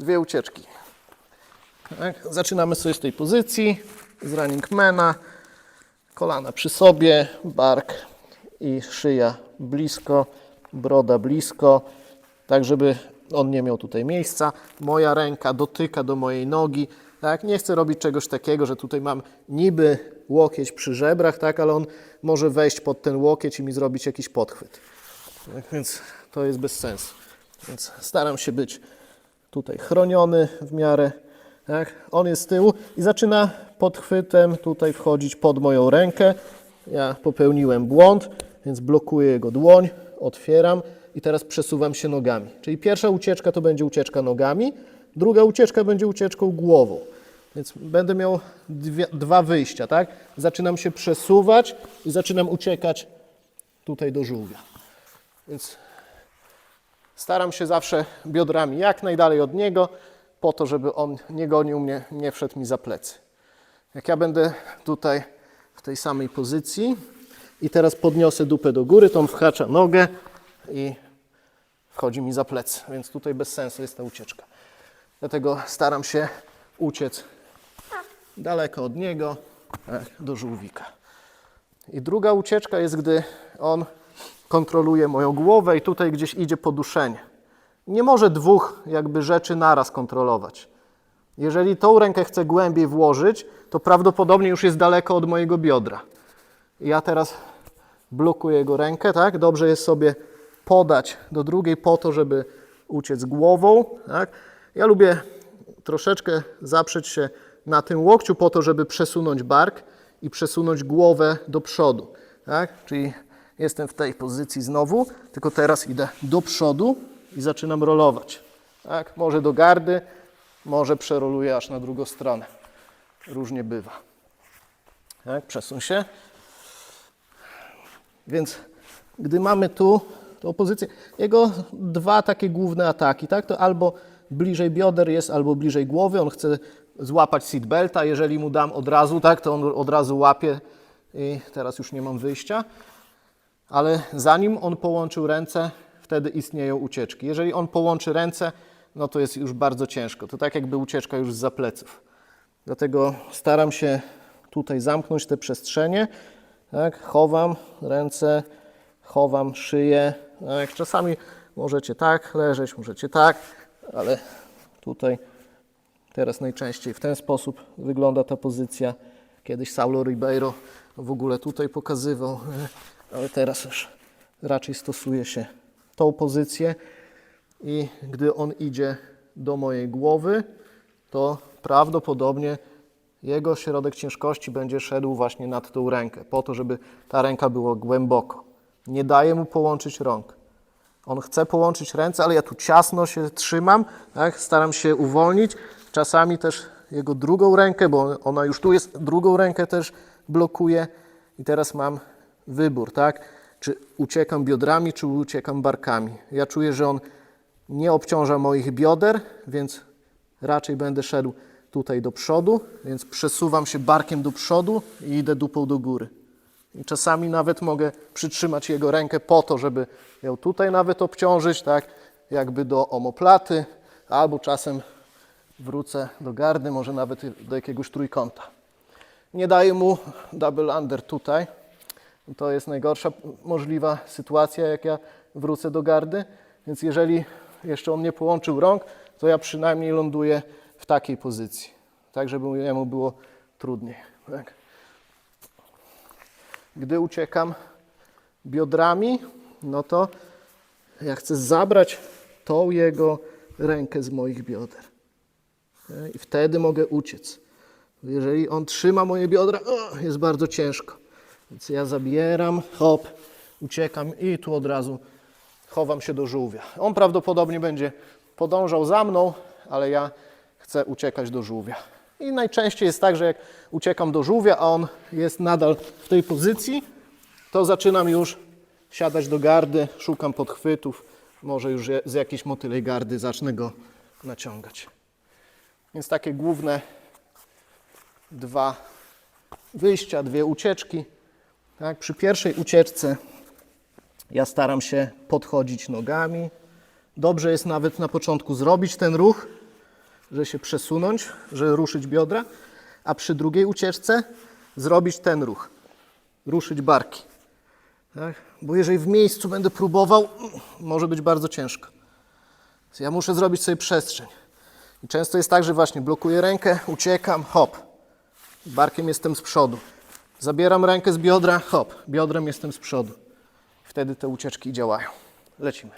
dwie ucieczki. Tak? Zaczynamy sobie z tej pozycji, z runningmana, kolana przy sobie, bark i szyja blisko, broda blisko, tak żeby on nie miał tutaj miejsca. Moja ręka dotyka do mojej nogi, tak? Nie chcę robić czegoś takiego, że tutaj mam niby łokieć przy żebrach, tak? Ale on może wejść pod ten łokieć i mi zrobić jakiś podchwyt. Tak więc to jest bez sensu. Więc staram się być tutaj chroniony w miarę. Tak? On jest z tyłu i zaczyna podchwytem tutaj wchodzić pod moją rękę. Ja popełniłem błąd, więc blokuję jego dłoń, otwieram i teraz przesuwam się nogami. Czyli pierwsza ucieczka to będzie ucieczka nogami, druga ucieczka będzie ucieczką głową. Więc będę miał dwie, dwa wyjścia, tak? Zaczynam się przesuwać i zaczynam uciekać tutaj do żółwia. Więc staram się zawsze biodrami jak najdalej od niego, po to, żeby on nie gonił mnie, nie wszedł mi za plecy. Jak ja będę tutaj w tej samej pozycji i teraz podniosę dupę do góry, to on wchacza nogę i wchodzi mi za plecy, więc tutaj bez sensu jest ta ucieczka. Dlatego staram się uciec daleko od niego, tak, do żółwika. I druga ucieczka jest, gdy on kontroluje moją głowę i tutaj gdzieś idzie poduszenie. Nie może dwóch jakby rzeczy naraz kontrolować. Jeżeli tą rękę chcę głębiej włożyć, to prawdopodobnie już jest daleko od mojego biodra. Ja teraz blokuję jego rękę, tak? Dobrze jest sobie podać do drugiej po to, żeby uciec głową, tak? Ja lubię troszeczkę zaprzeć się na tym łokciu po to, żeby przesunąć bark i przesunąć głowę do przodu, tak? Czyli jestem w tej pozycji znowu, tylko teraz idę do przodu i zaczynam rolować. Tak? Może do gardy, może przeroluję aż na drugą stronę. Różnie bywa. Tak? Przesuń się. Więc gdy mamy tu tą pozycję, jego dwa takie główne ataki, tak? to albo bliżej bioder jest, albo bliżej głowy, on chce złapać seatbelta, jeżeli mu dam od razu, tak, to on od razu łapie i teraz już nie mam wyjścia. Ale zanim on połączył ręce, wtedy istnieją ucieczki. Jeżeli on połączy ręce, no to jest już bardzo ciężko. To tak jakby ucieczka już z pleców. Dlatego staram się tutaj zamknąć te przestrzenie. Tak? Chowam ręce, chowam szyję. Tak? Czasami możecie tak leżeć, możecie tak, ale tutaj teraz najczęściej w ten sposób wygląda ta pozycja. Kiedyś Saulo Ribeiro w ogóle tutaj pokazywał, ale teraz już raczej stosuje się tą pozycję i gdy on idzie do mojej głowy, to prawdopodobnie jego środek ciężkości będzie szedł właśnie nad tą rękę, po to, żeby ta ręka była głęboko. Nie daję mu połączyć rąk. On chce połączyć ręce, ale ja tu ciasno się trzymam, tak? staram się uwolnić. Czasami też jego drugą rękę, bo ona już tu jest, drugą rękę też blokuje. I teraz mam wybór, tak? Czy uciekam biodrami, czy uciekam barkami. Ja czuję, że on nie obciąża moich bioder, więc raczej będę szedł tutaj do przodu, więc przesuwam się barkiem do przodu i idę dupą do góry. I czasami nawet mogę przytrzymać jego rękę po to, żeby ją tutaj nawet obciążyć, tak jakby do omoplaty, albo czasem wrócę do gardy, może nawet do jakiegoś trójkąta. Nie daję mu double under tutaj. To jest najgorsza możliwa sytuacja, jak ja wrócę do gardy. Więc jeżeli jeszcze on nie połączył rąk, to ja przynajmniej ląduję w takiej pozycji, tak żeby jemu było trudniej. Tak. Gdy uciekam biodrami, no to ja chcę zabrać tą jego rękę z moich bioder. I wtedy mogę uciec. Jeżeli on trzyma moje biodra, jest bardzo ciężko. Więc ja zabieram, hop, uciekam i tu od razu chowam się do żółwia. On prawdopodobnie będzie podążał za mną, ale ja chcę uciekać do żółwia. I najczęściej jest tak, że jak uciekam do żółwia, a on jest nadal w tej pozycji, to zaczynam już siadać do gardy, szukam podchwytów, może już z jakiejś motylej gardy zacznę go naciągać. Więc takie główne dwa wyjścia, dwie ucieczki. Tak, przy pierwszej ucieczce ja staram się podchodzić nogami. Dobrze jest nawet na początku zrobić ten ruch, że się przesunąć, że ruszyć biodra, a przy drugiej ucieczce zrobić ten ruch. Ruszyć barki. Tak? Bo jeżeli w miejscu będę próbował, może być bardzo ciężko. Ja muszę zrobić sobie przestrzeń. I często jest tak, że właśnie blokuję rękę, uciekam, hop. Barkiem jestem z przodu. Zabieram rękę z biodra, hop. Biodrem jestem z przodu. Wtedy te ucieczki działają. Lecimy.